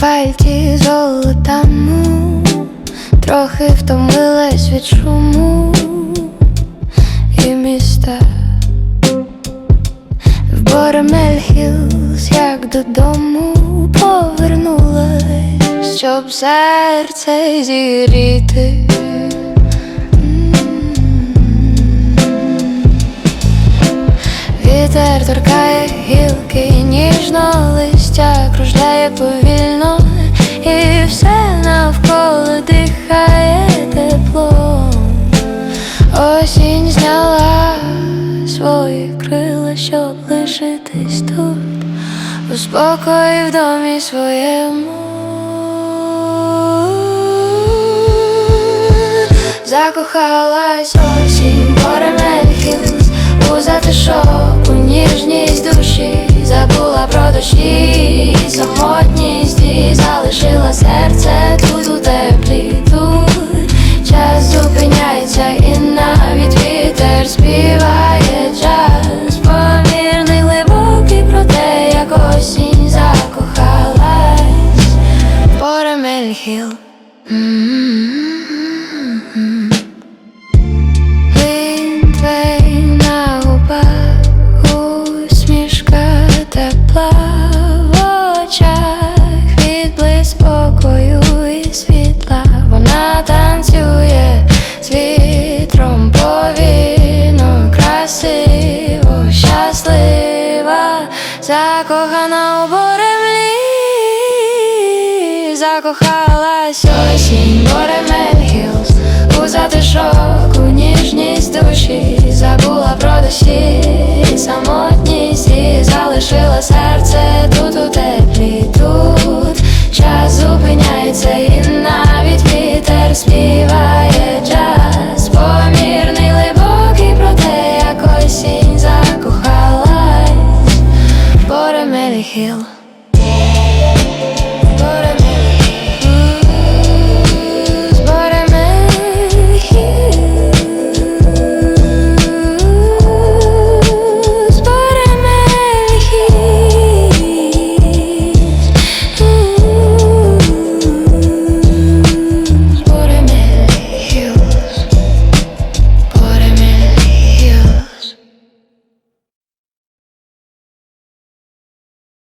пальті золотому, трохи втомилась від шуму і міста. В Боремель Хілз, як додому повернулась, щоб серце зігріти. Вітер торкає кружляє повільно, і все навколо дихає теплом. Осінь зняла свої крила, щоб лишитись тут, у спокої в домі своєму. Закохалась осінь, Боремель у затишок, у ніжність душі, забула про дощі, Боремель Хіл Глинтвейн на губах, усмішка тепла очах, відблиск спокою і світла. Вона танцює з вітром повільно, щаслива, закохана у боремлі, закохалась осінь, Боремель Хілз у затишок, у ніжність душі, забула про душі, самотність і залишила серце тут у теплі. Тут. Час зупиняється і навіть вітер співає джаз. Помірний глибокий про те, як осінь закохалась. Боремелі Хіл